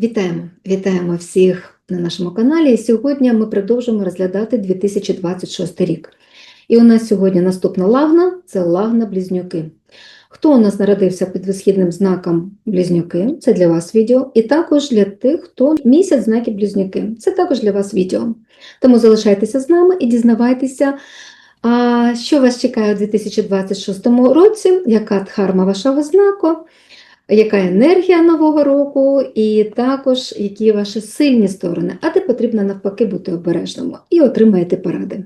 Вітаємо! Вітаємо всіх на нашому каналі. І сьогодні ми продовжуємо розглядати 2026 рік. І у нас сьогодні наступна лагна це лагна близнюки. Хто у нас народився під висхідним знаком близнюки, це для вас відео. І також для тих, хто місяць знаки близнюки, це також для вас відео. Тому залишайтеся з нами і дізнавайтеся, що вас чекає у 2026 році, яка дхарма вашого знаку яка енергія нового року, і також які ваші сильні сторони, а де потрібно навпаки бути обережним і отримаєте поради.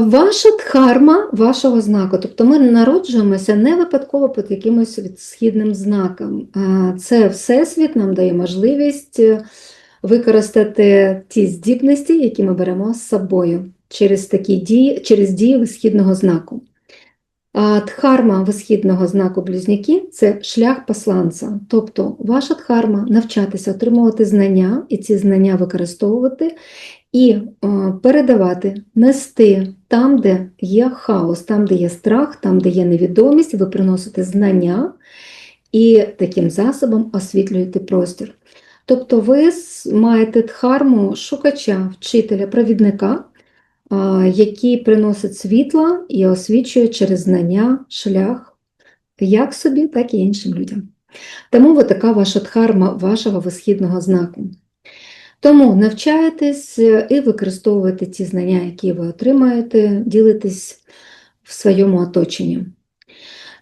Ваша дхарма вашого знаку, тобто ми народжуємося не випадково під якимось східним знаком. Це Всесвіт нам дає можливість використати ті здібності, які ми беремо з собою через такі дії, через дії східного знаку. А Дхарма висхідного знаку близнюки це шлях посланця. Тобто ваша дхарма навчатися отримувати знання і ці знання використовувати і передавати, нести там, де є хаос, там, де є страх, там, де є невідомість, ви приносите знання і таким засобом освітлюєте простір. Тобто ви маєте дхарму шукача, вчителя, провідника які приносять світло і освічують через знання шлях як собі, так і іншим людям. Тому от така ваша дхарма вашого висхідного знаку. Тому навчайтесь і використовуйте ті знання, які ви отримаєте, ділитесь в своєму оточенні.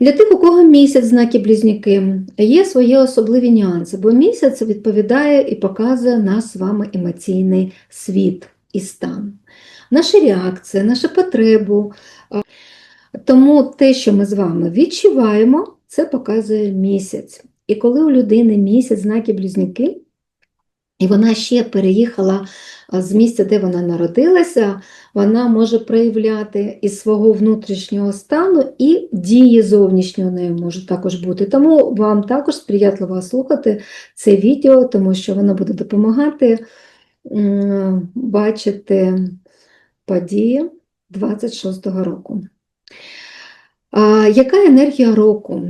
Для тих, у кого місяць знаки близнюки, є свої особливі нюанси, бо місяць відповідає і показує нас з вами емоційний світ і стан наші реакції, нашу потребу. Тому те, що ми з вами відчуваємо, це показує місяць. І коли у людини місяць знаки близнюки, і вона ще переїхала з місця, де вона народилася, вона може проявляти із свого внутрішнього стану і дії зовнішнього нею можуть також бути. Тому вам також сприятливо слухати це відео, тому що воно буде допомагати бачити події 26-го року. Яка енергія року?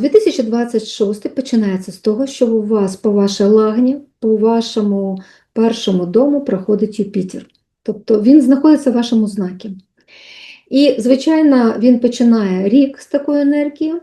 2026 починається з того, що у вас по вашій лагні, по вашому першому дому проходить Юпітер. Тобто він знаходиться в вашому знакі. І, звичайно, він починає рік з такої енергії.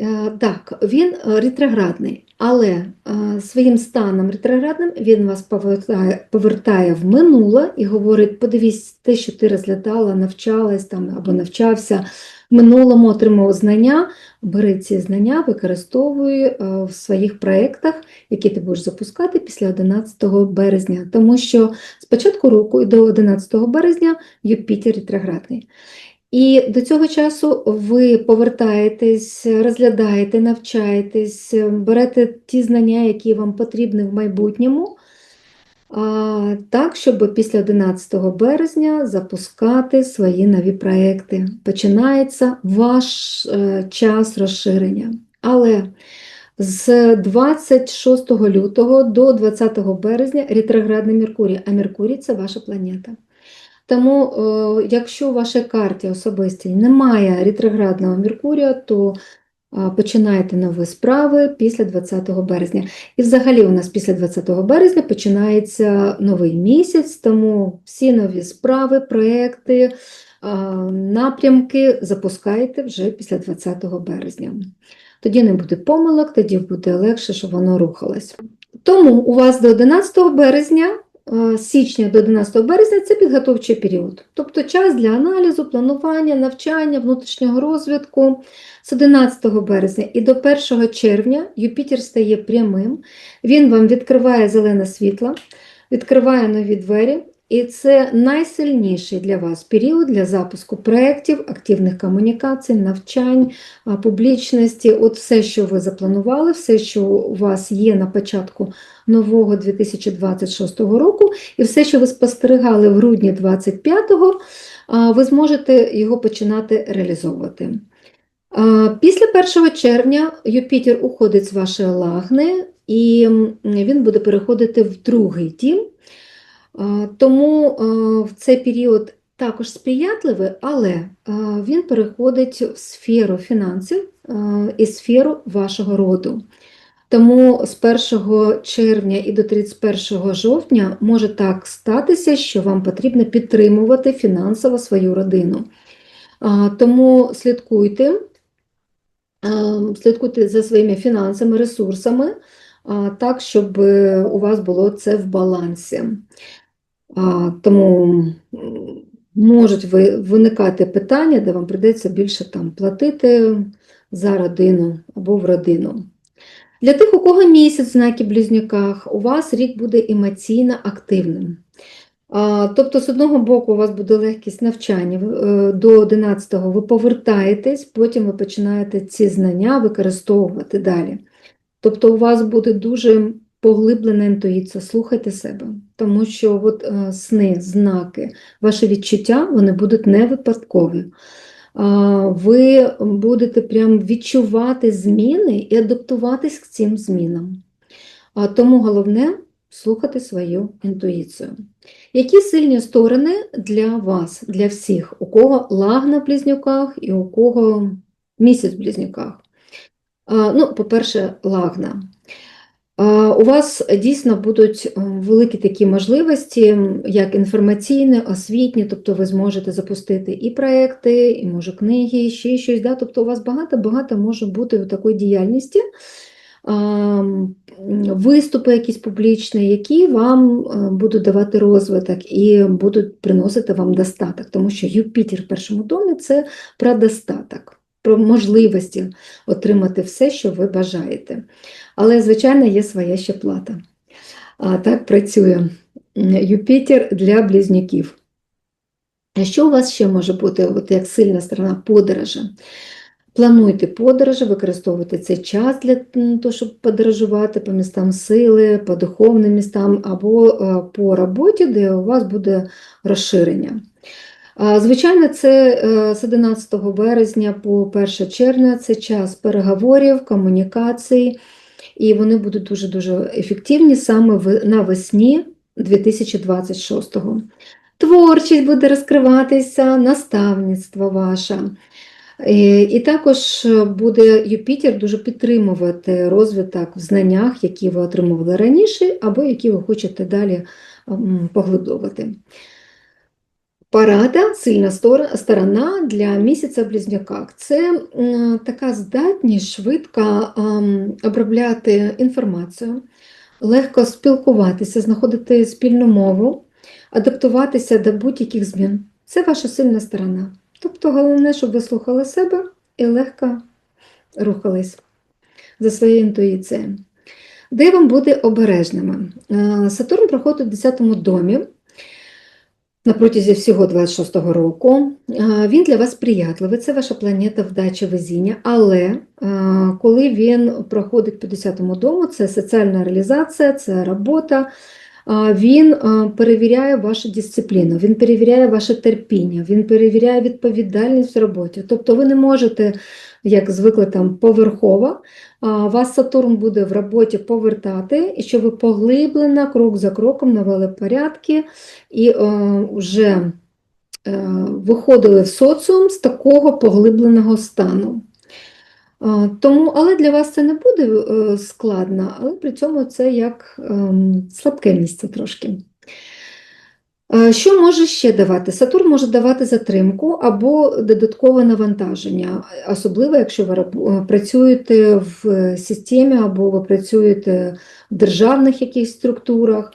Е, так, він ретроградний. Але е, своїм станом ретроградним він вас повертає повертає в минуле і говорить: подивись, те, що ти розглядала, навчалась там або навчався в минулому, отримав знання, бери ці знання, використовуй е, в своїх проєктах, які ти будеш запускати після 11 березня. Тому що з початку року і до 11 березня Юпітер ретроградний. І до цього часу ви повертаєтесь, розглядаєте, навчаєтесь, берете ті знання, які вам потрібні в майбутньому, так, щоб після 11 березня запускати свої нові проекти. Починається ваш е, час розширення. Але з 26 лютого до 20 березня ретроградний Меркурій, а Меркурій це ваша планета. Тому, е, якщо у вашій карті особистій немає ретроградного Меркурія, то починайте нові справи після 20 березня. І взагалі у нас після 20 березня починається новий місяць, тому всі нові справи, проекти, напрямки запускайте вже після 20 березня. Тоді не буде помилок, тоді буде легше, щоб воно рухалось. Тому у вас до 11 березня січня до 11 березня це підготовчий період, тобто час для аналізу, планування, навчання, внутрішнього розвитку. З 11 березня і до 1 червня Юпітер стає прямим, він вам відкриває зелене світло, відкриває нові двері, і це найсильніший для вас період для запуску проєктів, активних комунікацій, навчань, публічності. От все, що ви запланували, все, що у вас є на початку нового 2026 року, і все, що ви спостерігали в грудні 2025-го, ви зможете його починати реалізовувати. Після 1 червня Юпітер уходить з вашої лагни, і він буде переходити в другий дім. Тому в цей період також сприятливий, але він переходить в сферу фінансів і сферу вашого роду. Тому з 1 червня і до 31 жовтня може так статися, що вам потрібно підтримувати фінансово свою родину. Тому слідкуйте, слідкуйте за своїми фінансами, ресурсами, так, щоб е, у вас було це в балансі. Тому можуть виникати питання, де вам прийдеться більше там платити за родину або в родину. Для тих, у кого місяць в близнюках, у вас рік буде емоційно активним. Тобто, з одного боку, у вас буде легкість навчання, е, до 11-го ви повертаєтесь, потім ви починаєте ці знання використовувати далі. Тобто, у вас буде дуже поглиблена інтуїція, слухайте себе, тому що от, е, сни, знаки, ваші відчуття, вони будуть не випадкові. Ви будете прям відчувати зміни і адаптуватись к цим змінам. Тому головне слухати свою інтуїцію. Які сильні сторони для вас, для всіх, у кого лагна в близнюках і у кого місяць в близнюках? Ну, по-перше, лагна. У вас дійсно будуть е, великі такі можливості, як інформаційні, освітні, тобто ви зможете запустити і проекти, і може книги, і ще щось. Да? Тобто у вас багато-багато може бути у такої діяльності, виступи якісь публічні, які вам е, будуть давати розвиток і будуть приносити вам достаток, тому що Юпітер в першому домі це про достаток, про можливості отримати все, що ви бажаєте. Але, звичайно, є своя ще плата. А так працює Юпітер для близнюків. А що у вас ще може бути, от як сильна сторона подорожі? Плануйте подорожі, використовуйте цей час для того, щоб подорожувати по містам сили, по духовним містам або е, по роботі, де у вас буде розширення. Звичайно, це е, з 11 березня по 1 червня це час переговорів, комунікацій, і вони будуть дуже-дуже ефективні саме навесні 2026-го. Творчість буде розкриватися, наставництво ваше. І, також буде Юпітер дуже підтримувати розвиток в знаннях, які ви отримували раніше, або які ви хочете далі поглиблювати. Парада, сильна сторона для місяця в. Це така здатність швидко обробляти інформацію, легко спілкуватися, знаходити спільну мову, адаптуватися до будь-яких змін. Це ваша сильна сторона. Тобто головне, щоб ви слухали себе і легко рухались за своєю інтуїцією. Де вам бути обережними? Е, Сатурн проходить в 10 домі на протязі всього 26-го року. Він для вас сприятливий, це ваша планета вдачі везіння, але коли він проходить по 10-му дому, це соціальна реалізація, це робота, він е, перевіряє вашу дисципліну, він перевіряє ваше терпіння, він перевіряє відповідальність в роботі. Тобто ви не можете, як звикли там поверхово, вас Сатурн буде в роботі повертати, і щоб ви поглиблено, крок за кроком навели порядки і е, вже е, виходили в соціум з такого поглибленого стану. А, Тому, але для вас це не буде е, складно, але при цьому це як ем, слабке місце трошки. Е, Що може ще давати? Сатурн може давати затримку або додаткове навантаження, особливо якщо ви е, працюєте в системі або ви працюєте в державних якихось структурах.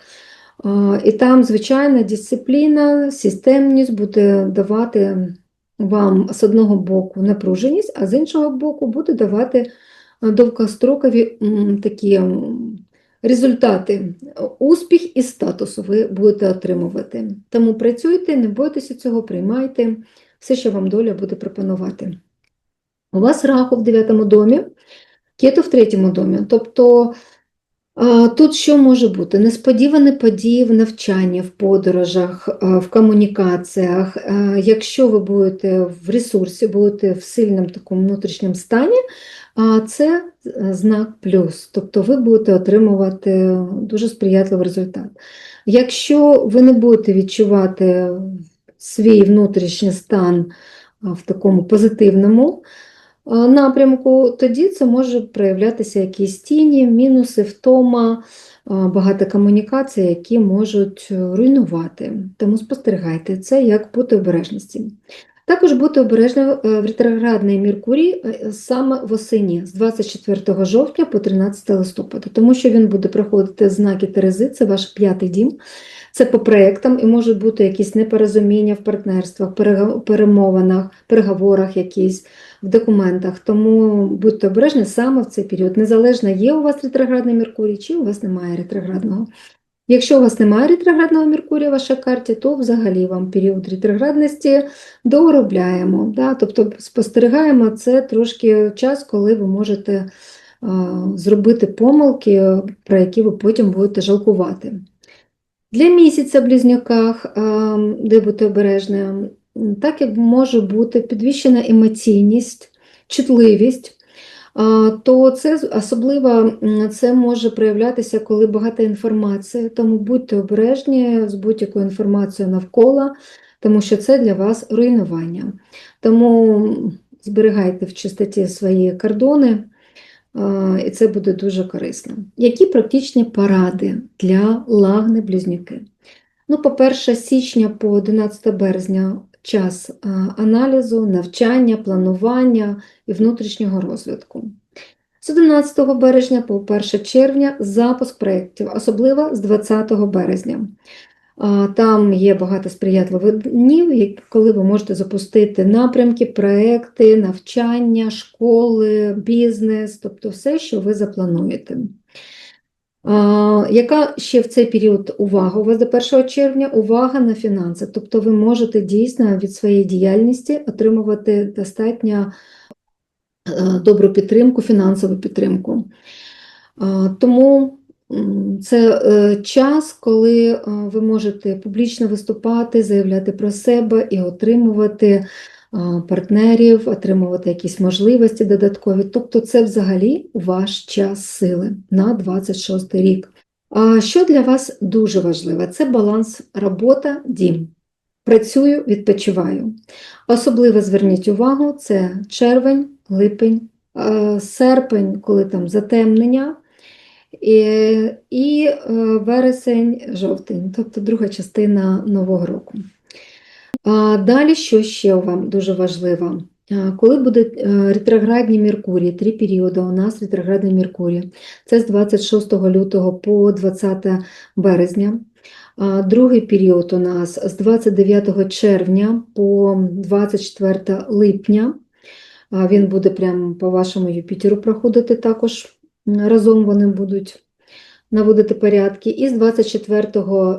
Е, І там, звичайно, дисципліна, системність буде давати вам з одного боку напруженість, а з іншого боку буде давати е, довгострокові такі результати. Успіх і статусу ви будете отримувати. Тому працюйте, не бойтеся цього, приймайте все, що вам доля буде пропонувати. У вас Раху в 9 домі, Кету в 3 домі. Тобто Тут що може бути? Несподівані події в навчанні, в подорожах, в комунікаціях. Якщо ви будете в ресурсі, будете в сильному такому внутрішньому стані, це е, знак плюс, тобто ви будете отримувати дуже сприятливий результат. Якщо ви не будете відчувати свій внутрішній стан в такому позитивному, напрямку, тоді це може проявлятися якісь тіні, мінуси, втома, багато комунікацій, які можуть е, руйнувати. Тому спостерігайте це як бути обережності. Також бути обережним е, в ретроградний Меркурій е, саме восені з 24 жовтня по 13 листопада, тому що він буде проходити знаки Терези, це ваш п'ятий дім. Це по проєктам і можуть бути якісь непорозуміння в партнерствах, перемовинах, переговорах якісь в документах. Тому будьте обережні саме в цей період. Незалежно, є у вас ретроградний Меркурій, чи у вас немає ретроградного. Якщо у вас немає ретроградного Меркурія в вашій карті, то взагалі вам період ретроградності доробляємо. Да? Тобто спостерігаємо це трошки час, коли ви можете а, зробити помилки, про які ви потім будете жалкувати. Для місяця в близнюках, а, де бути обережним, так як може бути підвищена емоційність, чутливість, то це особливо це може проявлятися, коли багато інформації, тому будьте обережні з будь-якою інформацією навколо, тому що це для вас руйнування. Тому зберігайте в чистоті свої кордони, і це буде дуже корисно. Які практичні поради для лагни близнюки? Ну, по-перше, січня по 11 березня час аналізу, навчання, планування і внутрішнього розвитку. З 11 березня по 1 червня запуск проєктів, особливо з 20 березня. Там є багато сприятливих днів, коли ви можете запустити напрямки, проекти, навчання, школи, бізнес, тобто все, що ви заплануєте. Яка ще в цей період увага у вас до 1 червня? Увага на фінанси. Тобто ви можете дійсно від своєї діяльності отримувати достатньо е, добру підтримку, фінансову підтримку. Тому це е, час, коли е, ви можете публічно виступати, заявляти про себе і отримувати а, партнерів, отримувати якісь можливості додаткові. Тобто це взагалі ваш час сили на 26 рік. А що для вас дуже важливо? Це баланс робота, дім. Працюю, відпочиваю. Особливо зверніть увагу, це червень, липень, е, серпень, коли там затемнення, і, і е, вересень, жовтень, тобто друга частина Нового року. А Далі, що ще вам дуже важливо? Коли буде е, ретроградні Меркурій, три періоди у нас ретроградний Меркурій, це з 26 лютого по 20 березня. Другий період у нас з 29 червня по 24 липня. Він буде прямо по вашому Юпітеру проходити також. Разом вони будуть наводити порядки. І з 24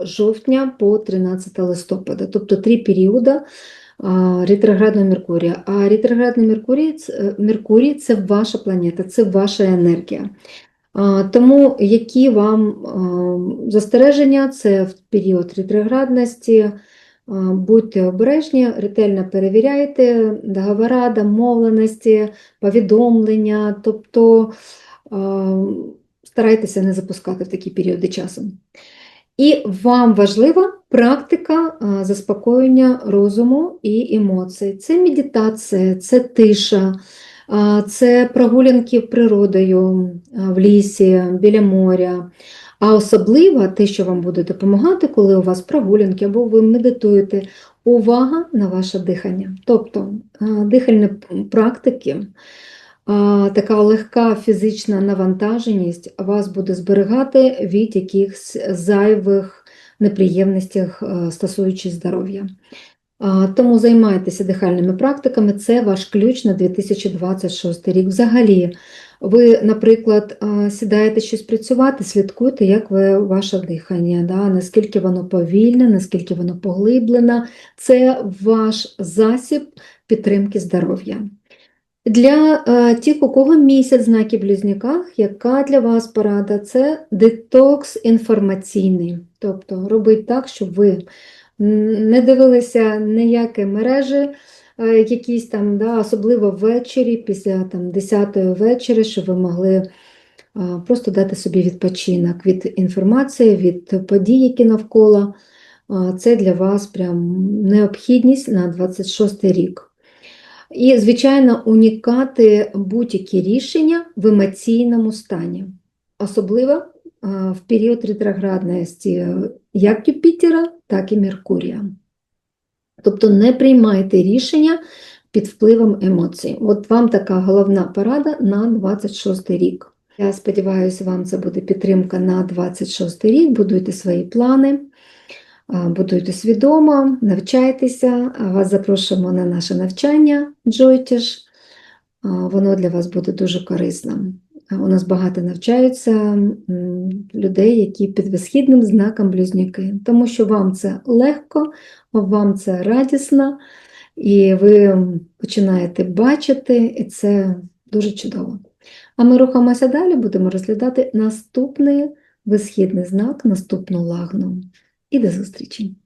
жовтня по 13 листопада. Тобто три періоди ретроградного Меркурія. А ретроградний Меркурій, це- Меркурій – це ваша планета, це ваша енергія. Тому які вам застереження, це в період ретроградності, будьте обережні, ретельно перевіряйте договори, домовленості, повідомлення, тобто старайтеся не запускати в такі періоди часу. І вам важлива практика заспокоєння розуму і емоцій. Це медитація, це тиша, це прогулянки природою в лісі, біля моря. А особливо те, що вам буде допомагати, коли у вас прогулянки або ви медитуєте, увага на ваше дихання. Тобто дихальні практики, така легка фізична навантаженість вас буде зберігати від якихось зайвих неприємностей, е, стосуючись здоров'я. Тому займайтеся дихальними практиками, це ваш ключ на 2026 рік. Взагалі, ви, наприклад, сідаєте щось працювати, слідкуйте, як ви, ваше дихання, да, наскільки воно повільне, наскільки воно поглиблене. Це ваш засіб підтримки здоров'я. Для е, тих, у кого місяць знаки в близнюках, яка для вас порада? Це детокс інформаційний. Тобто робить так, щоб ви не дивилися ніякі мережі, е, якісь там, да, особливо ввечері, після там, 10-ї вечора, щоб ви могли е, просто дати собі відпочинок від інформації, від подій, які навколо. Це для вас прям необхідність на 26 рік. І, звичайно, уникати будь-які рішення в емоційному стані, особливо е, в період ретроградності як Юпітера, так і Меркурія. Тобто не приймайте рішення під впливом емоцій. От вам така головна порада на 26 рік. Я сподіваюся, вам це буде підтримка на 26 рік. Будуйте свої плани, будуйте свідомо, навчайтеся. Вас запрошуємо на наше навчання Joytish. Воно для вас буде дуже корисним. У нас багато навчаються людей, які під висхідним знаком близнюки, тому що вам це легко, вам це радісно, і ви починаєте бачити, і це дуже чудово. А ми рухаємося далі, будемо розглядати наступний висхідний знак, наступну лагну. І до зустрічі!